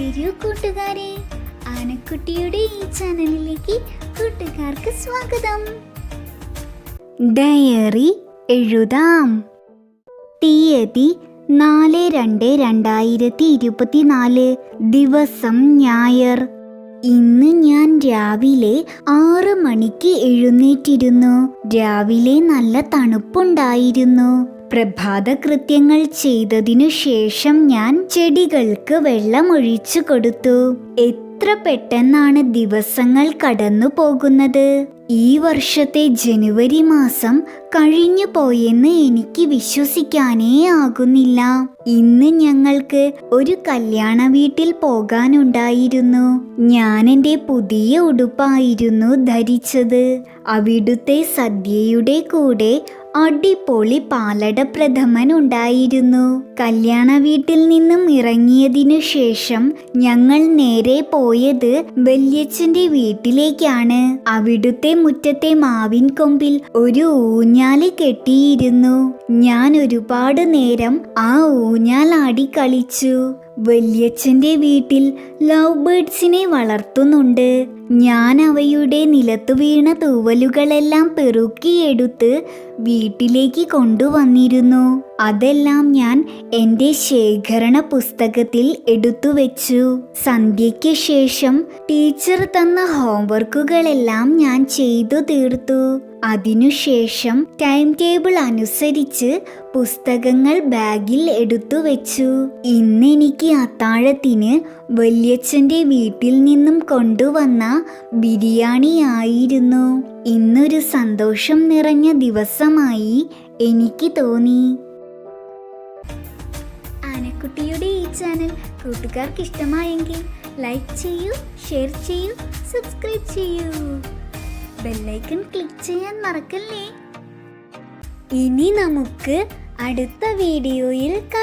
വരൂ കൂട്ടുകാരെ. ആനക്കുട്ടിയുടെ ഈ ചാനലിലേക്ക് കൂട്ടുകാർക്ക് സ്വാഗതം. ഡയറി എഴുതാം. തീയതി നാല് രണ്ട് രണ്ടായിരത്തി ഇരുപത്തിനാല് ദിവസം ഞായർ. ഇന്ന് ഞാൻ രാവിലെ ആറ് മണിക്ക് എഴുന്നേറ്റിരുന്നു. രാവിലെ നല്ല തണുപ്പുണ്ടായിരുന്നു. പ്രഭാത കൃത്യങ്ങൾ ചെയ്തതിനു ശേഷം ഞാൻ ചെടികൾക്ക് വെള്ളമൊഴിച്ചു കൊടുത്തു. എത്ര പെട്ടെന്നാണ് ദിവസങ്ങൾ കടന്നു പോകുന്നത്. ഈ വർഷത്തെ ജനുവരി മാസം കഴിഞ്ഞു പോയെന്ന് എനിക്ക് വിശ്വസിക്കാനേ ആകുന്നില്ല. ഇന്ന് ഞങ്ങൾക്ക് ഒരു കല്യാണ വീട്ടിൽ പോകാനുണ്ടായിരുന്നു. ഞാൻ എന്റെ പുതിയ ഉടുപ്പായിരുന്നു ധരിച്ചത്. അവിടുത്തെ സദ്യയുടെ കൂടെ അടിപൊളി പാലട പ്രഥമൻ ഉണ്ടായിരുന്നു കല്യാണ വീട്ടിൽ നിന്നും ഇറങ്ങിയതിനു ശേഷം ഞങ്ങൾ നേരെ പോയത് വല്യച്ഛന്റെ വീട്ടിലേക്കാണ്. അവിടുത്തെ മുറ്റത്തെ മാവിൻ കൊമ്പിൽ ഒരു ഊഞ്ഞാൽ കെട്ടിയിരുന്നു. ഞാൻ ഒരുപാട് നേരം ആ ഊഞ്ഞാലാടി കളിച്ചു. വല്യച്ഛന്റെ വീട്ടിൽ ലവ് ബേർഡ്സിനെ വളർത്തുന്നുണ്ട്. ഞാൻ അവയുടെ നിലത്തു വീണ തൂവലുകളെല്ലാം പെറുക്കിയെടുത്ത് വീട്ടിലേക്ക് കൊണ്ടുവന്നിരുന്നു. അതെല്ലാം ഞാൻ എന്റെ ശേഖരണ പുസ്തകത്തിൽ എടുത്തു വെച്ചു. സന്ധ്യയ്ക്ക് ശേഷം ടീച്ചർ തന്ന ഹോംവർക്കുകളെല്ലാം ഞാൻ ചെയ്തു തീർത്തു. അതിനുശേഷം ടൈം ടേബിൾ അനുസരിച്ച് പുസ്തകങ്ങൾ ബാഗിൽ എടുത്തു വെച്ചു. ഇന്ന് എനിക്ക് അത്താഴത്തിന് വല്യച്ഛന്റെ വീട്ടിൽ നിന്നും കൊണ്ടുവന്ന ബിരിയാണി ആയിരുന്നു. ഇന്നൊരു സന്തോഷം നിറഞ്ഞ ദിവസമായി എനിക്ക് തോന്നി. ആനക്കുട്ടിയുടെ ഈ ചാനൽ കൂട്ടുകാർക്ക് ഇഷ്ടമായെങ്കിൽ ലൈക്ക് ചെയ്യൂ ഷെയർ ചെയ്യൂ സബ്സ്ക്രൈബ് ചെയ്യൂ. ബെല്ലൈക്കൺ ക്ലിക്ക് ചെയ്യാൻ മറക്കല്ലേ? ഇനി നമുക്ക് അടുത്ത വീഡിയോയിൽ കാണാം